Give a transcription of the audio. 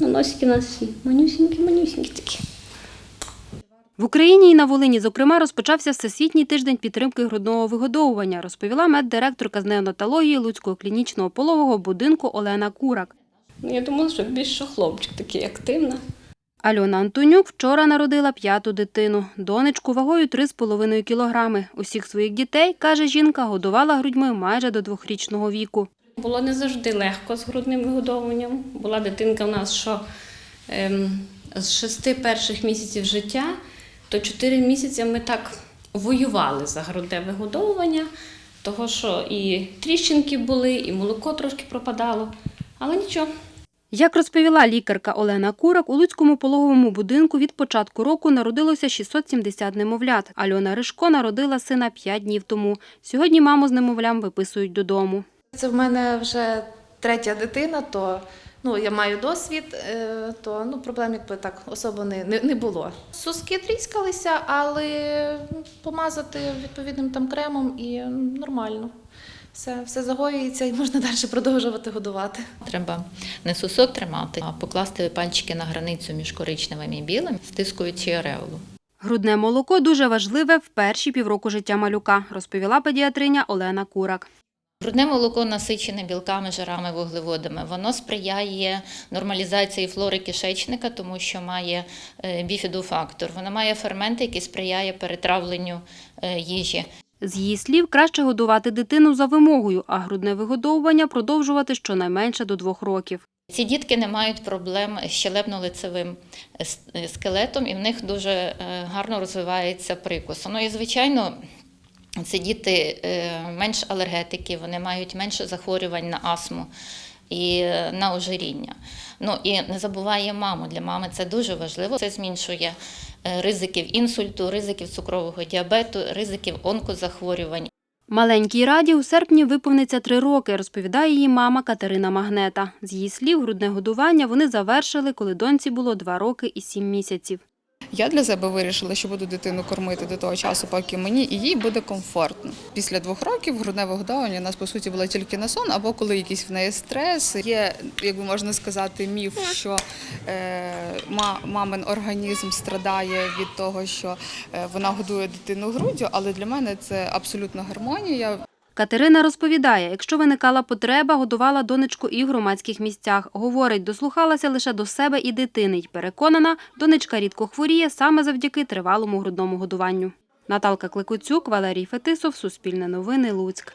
Ну, носики у нас всі манюсінькі, манюсінькі такі. В Україні і на Волині, зокрема, розпочався Всесвітній тиждень підтримки грудного вигодовування, розповіла меддиректорка з неонатології Луцького клінічного пологового будинку Олена Курак. Ну, Я думала, що більше хлопчик такий активний. Альона Антонюк вчора народила п'яту дитину, донечку вагою 3,5 кілограми. Усіх своїх дітей, каже жінка, годувала грудьми майже до двохрічного віку. Було не завжди легко з грудним вигодовуванням. Була дитинка в нас, що ем, з шести перших місяців життя, то чотири місяці ми так воювали за грудне вигодовування, того що і тріщинки були, і молоко трошки пропадало. Але нічого, Як розповіла лікарка Олена Курак, у Луцькому пологовому будинку від початку року народилося 670 немовлят. Альона Ришко народила сина 5 днів тому. Сьогодні маму з немовлям виписують додому. Це в мене вже третя дитина, то ну, я маю досвід, е, то ну, проблем якби так особо не, не, не було. Суски тріскалися, але помазати відповідним там кремом і нормально. Все, все загоюється і можна далі продовжувати годувати. Треба не сусок тримати, а покласти пальчики на границю між коричневим і білим, стискуючи ареолу. Грудне молоко дуже важливе в перші півроку життя малюка, розповіла педіатриня Олена Курак. Грудне молоко насичене білками, жирами, вуглеводами. Воно сприяє нормалізації флори кишечника, тому що має е, біфідофактор. Воно має ферменти, який сприяє перетравленню е, їжі. З її слів, краще годувати дитину за вимогою, а грудне вигодовування продовжувати щонайменше до двох років. Ці дітки не мають проблем з щелепно-лицевим е, скелетом, і в них дуже гарно розвивається прикус. Ну і звичайно. Це діти е, менш алергетики, вони мають менше захворювань на астму і е, на ожиріння. Ну і не забуває маму. Для мами це дуже важливо. Це зменшує е, ризиків інсульту, ризиків цукрового діабету, ризиків онкозахворювань. Маленькій раді у серпні виповниться три роки, розповідає її мама Катерина Магнета. З її слів, грудне годування вони завершили, коли доньці було два роки і сім місяців. Я для себе вирішила, що буду дитину кормити до того часу, поки мені і їй буде комфортно. Після двох років грудне вигодовування у нас по суті було тільки на сон, або коли якийсь в неї стрес. Є, як би можна сказати, міф, що е, ма- мамин організм страдає від того, що е, вона годує дитину груддю, але для мене це абсолютно гармонія. Катерина розповідає, якщо виникала потреба, годувала донечку і в громадських місцях. Говорить, дослухалася лише до себе і дитини й переконана, донечка рідко хворіє саме завдяки тривалому грудному годуванню. Наталка Кликоцюк, Валерій Фетисов, Суспільне новини, Луцьк.